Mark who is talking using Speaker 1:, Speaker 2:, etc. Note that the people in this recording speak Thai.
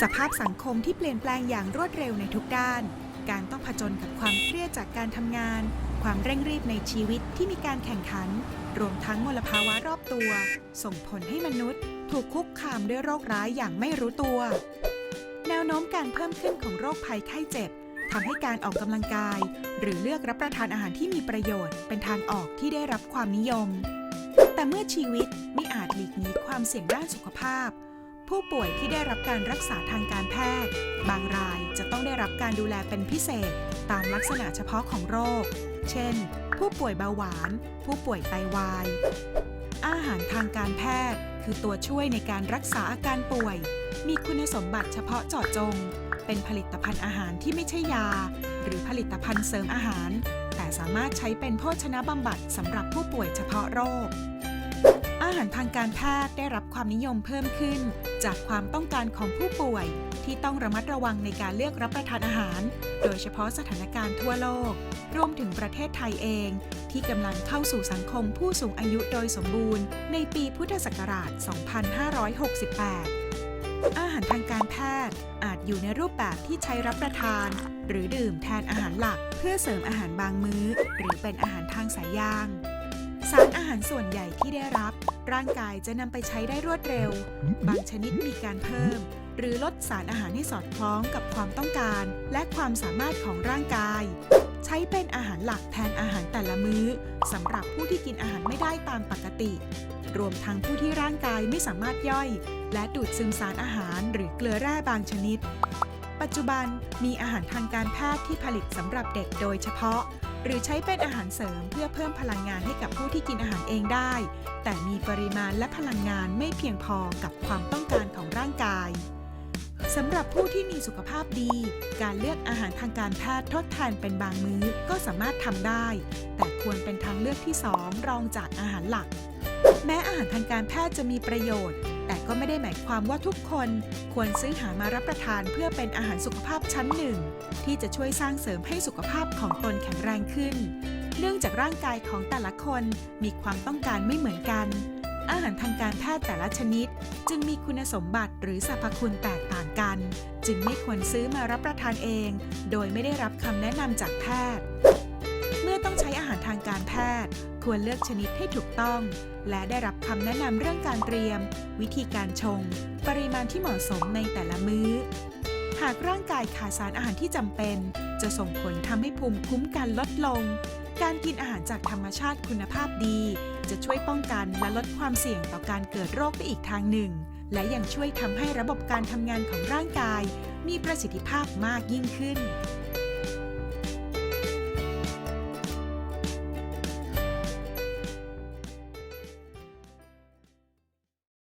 Speaker 1: สภาพสังคมที่เปลี่ยนแปลงอย่างรวดเร็วในทุกด้าน การต้องผจญกับความเครียดจากการทำงาน ความเร่งรีบในชีวิตที่มีการแข่งขัน รวมทั้งมลภาวะรอบตัว ส่งผลให้มนุษย์ ถูกคุกคามด้วยโรคร้ายอย่างไม่รู้ตัว แนวโน้มการเพิ่มขึ้นของโรคภัยไข้เจ็บทำให้การออกกำลังกาย หรือเลือกรับประทานอาหารที่มีประโยชน์ เป็นทางออกที่ได้รับความนิยม แต่เมื่อชีวิตไม่อาจหลีกหนีความเสี่ยงด้านสุขภาพ ผู้ป่วยที่ได้รับการรักษาทางการแพทย์ บางรายจะต้องได้รับการดูแลเป็นพิเศษ ตามลักษณะเฉพาะของโรค เช่น ผู้ป่วยเบาหวาน ผู้ป่วยไตวาย อาหารทางการแพทย์ คือตัวช่วยในการรักษาอาการป่วย มีคุณสมบัติเฉพาะเจาะจง เป็นผลิตภัณฑ์อาหารที่ไม่ใช่ยา หรือผลิตภัณฑ์เสริมอาหาร แต่สามารถใช้เป็นโภชนะบำบัดสำหรับผู้ป่วยเฉพาะโรค อาหารทางการแพทย์ได้รับความนิยมเพิ่มขึ้น จากความต้องการของผู้ป่วย ที่ต้องระมัดระวังในการเลือกรับประทานอาหาร โดยเฉพาะสถานการณ์ทั่วโลก รวมถึงประเทศไทยเอง ที่กำลังเข้าสู่สังคมผู้สูงอายุโดยสมบูรณ์ ในปีพุทธศักราช 2568 อาหารทางการแพทย์อาจอยู่ในรูปแบบที่ใช้รับประทาน หรือดื่มแทนอาหารหลัก เพื่อเสริมอาหารบางมื้อ หรือเป็นอาหารทางสายยาง สารอาหารส่วนใหญ่ที่ได้รับ ร่างกายจะนำไปใช้ได้รวดเร็ว บางชนิดมีการเพิ่ม หรือลดสารอาหารให้สอดคล้องกับความต้องการ และความสามารถของร่างกาย ใช้เป็นอาหารหลักแทนอาหารแต่ละมื้อสำหรับผู้ที่กินอาหารไม่ได้ตามปกติ รวมทั้งผู้ที่ร่างกายไม่สามารถย่อย และดูดซึมสารอาหารหรือเกลือแร่บางชนิด ปัจจุบันมีอาหารทางการแพทย์ที่ผลิตสำหรับเด็กโดยเฉพาะ หรือใช้เป็นอาหารเสริมเพื่อเพิ่มพลังงานให้กับผู้ที่กินอาหารเองได้ แต่มีปริมาณและพลังงานไม่เพียงพอกับความต้องการของร่างกายสำหรับผู้ที่มีสุขภาพดี การเลือกอาหารทางการแพทย์ทดแทนเป็นบางมื้อก็สามารถทำได้ แต่ควรเป็นทางเลือกที่สองรองจากอาหารหลัก แม้อาหารทางการแพทย์จะมีประโยชน์ แต่ก็ไม่ได้หมายความว่าทุกคนควรซื้อหามารับประทานเพื่อเป็นอาหารสุขภาพชั้นหนึ่ง ที่จะช่วยสร้างเสริมให้สุขภาพของตนแข็งแรงขึ้น เนื่องจากร่างกายของแต่ละคนมีความต้องการไม่เหมือนกัน อาหารทางการแพทย์แต่ละชนิด จึงมีคุณสมบัติหรือสรรพคุณแตกต่างกัน จึงไม่ควรซื้อมารับประทานเอง โดยไม่ได้รับคำแนะนำจากแพทย์ ควรเลือกชนิดให้ถูกต้อง และได้รับคำแนะนำเรื่องการเตรียม วิธีการชง ปริมาณที่เหมาะสมในแต่ละมื้อ หากร่างกายขาดสารอาหารที่จำเป็น จะส่งผลทำให้ภูมิคุ้มกันลดลง การกินอาหารจากธรรมชาติคุณภาพดี จะช่วยป้องกันและลดความเสี่ยงต่อการเกิดโรคได้อีกทางหนึ่ง และยังช่วยทำให้ระบบการทำงานของร่างกาย มีประสิทธิภาพมากยิ่งขึ้น